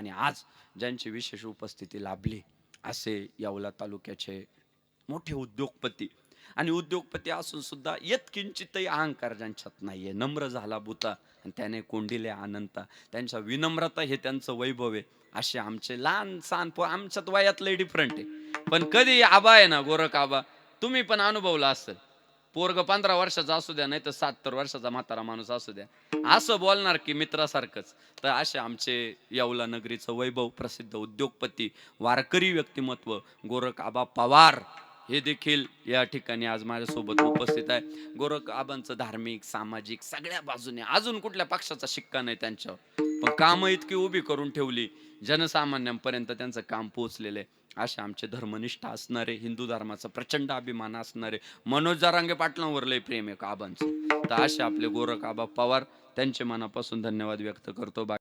आणि आज ज्यांची विशेष उपस्थिती लाभली असे यावला तालुक्याचे मोठे उद्योगपती. आणि उद्योगपती असून सुद्धा येत किंचितही अहंकार ज्यांच्यात नाहीये. नम्र झाला बुता आणि त्याने कोंडिले अनंता. त्यांच्या विनम्रता हे त्यांचं वैभव आहे. असे आमचे लहान सहान पो आमच्यात वयातले डिफरंट आहे. पण कधी आबा आहे ना गोरख आबा तुम्ही पण अनुभवला असेल. पोरग पंधरा वर्षाचा असू द्या नाही तर सत्तर वर्षाचा म्हातारा माणूस असू द्या. असं बोलणार की मित्रासारखंच. तर असे आमचे येवला नगरीचं वैभव प्रसिद्ध उद्योगपती वारकरी व्यक्तिमत्व गोरख आबा पवार हे देखील या ठिकाणी आज माझ्यासोबत उपस्थित आहे. गोरख आबांचं धार्मिक सामाजिक सगळ्या बाजूने अजून कुठल्या पक्षाचा शिक्का नाही त्यांच्यावर. पण कामं इतकी उभी करून ठेवली जनसामान्यांपर्यंत त्यांचं काम पोहोचलेलं आहे. असे आमचे धर्मनिष्ठ असणारे हिंदू धर्माचा प्रचंड अभिमान असणारे मनोज जारांगे पाटलांवर लय प्रेम आहे काबांचं. तर असे आपले गोरख आबा पवार त्यांचे मनापासून धन्यवाद व्यक्त करतो. बा